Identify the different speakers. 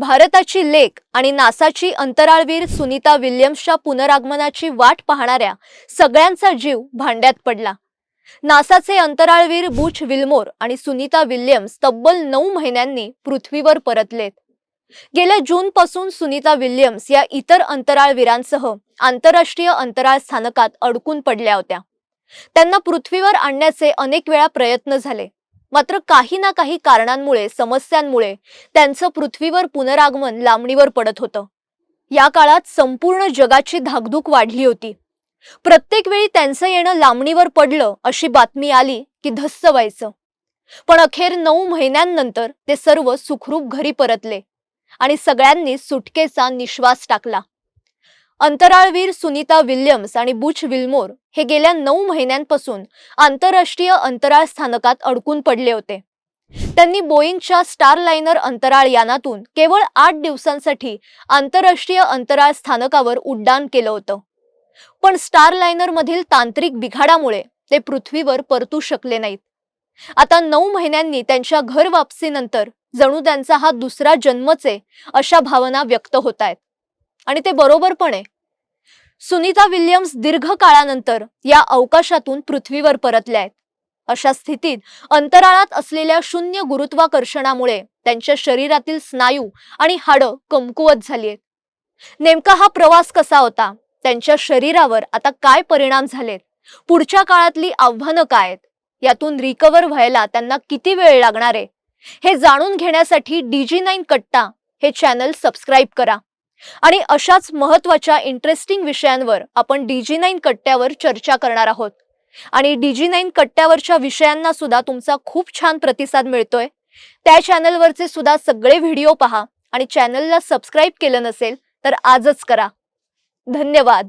Speaker 1: भारताची लेक आणि नासाची अंतराळवीर सुनीता विल्यम्सच्या पुनरागमनाची वाट पाहणाऱ्या सगळ्यांचा जीव भांड्यात पडला. नासाचे अंतराळवीर बुच विल्मोर आणि सुनीता विल्यम्स तब्बल नऊ महिन्यांनी पृथ्वीवर परतलेत. गेल्या जूनपासून सुनीता विल्यम्स या इतर अंतराळवीरांसह आंतरराष्ट्रीय अंतराळ स्थानकात अडकून पडल्या होत्या. त्यांना पृथ्वीवर आणण्याचे अनेक वेळा प्रयत्न झाले. मात्र काही ना काही कारणांमुळे समस्यांमुळे त्यांचं पृथ्वीवर पुनरागमन लांबणीवर पडत होतं. या काळात संपूर्ण जगाची धाकधूक वाढली होती. प्रत्येक वेळी त्यांचं येणं लांबणीवर पडलं अशी बातमी आली की धस्स व्हायचं. पण अखेर नऊ महिन्यांनंतर ते सर्व सुखरूप घरी परतले आणि सगळ्यांनी सुटकेचा निश्वास टाकला. अंतराळवीर सुनीता विल्यम्स आणि बुच विल्मोर हे गेल्या नऊ महिन्यांपासून आंतरराष्ट्रीय अंतराळ स्थानकात अडकून पडले होते. त्यांनी बोईंगच्या स्टार लायनर अंतराळ यानातून केवळ आठ दिवसांसाठी आंतरराष्ट्रीय अंतराळ स्थानकावर उड्डाण केलं होतं. पण स्टार तांत्रिक बिघाडामुळे ते पृथ्वीवर परतू शकले नाहीत. आता नऊ महिन्यांनी त्यांच्या घर वापसीनंतर जणू त्यांचा हा दुसरा जन्मच आहे अशा भावना व्यक्त होत आहेत. आणि ते बरोबर पण आहे. सुनीता विल्यम्स दीर्घ काळानंतर या अवकाशातून पृथ्वीवर परतल्या आहेत. अशा स्थितीत अंतराळात असलेल्या शून्य गुरुत्वाकर्षणामुळे त्यांच्या शरीरातील स्नायू आणि हाडं कमकुवत झाली आहेत. नेमका हा प्रवास कसा होता? त्यांच्या शरीरावर आता काय परिणाम झालेत? पुढच्या काळातली आव्हानं काय आहेत? यातून रिकवर व्हायला त्यांना किती वेळ लागणार आहे? हे जाणून घेण्यासाठी डीजी नाईन कट्टा हे चॅनल सबस्क्राईब करा. आणि अशाच महत्त्वाच्या इंटरेस्टिंग विषयांवर आपण डीजी नाईन कट्ट्यावर चर्चा करणार आहोत. आणि डीजी नाईन कट्ट्यावरच्या विषयांना सुद्धा तुमचा खूप छान प्रतिसाद मिळतोय. त्या चॅनलवरचे सुद्धा सगळे व्हिडिओ पहा आणि चॅनलला सबस्क्राईब केलं नसेल तर आजच करा. धन्यवाद.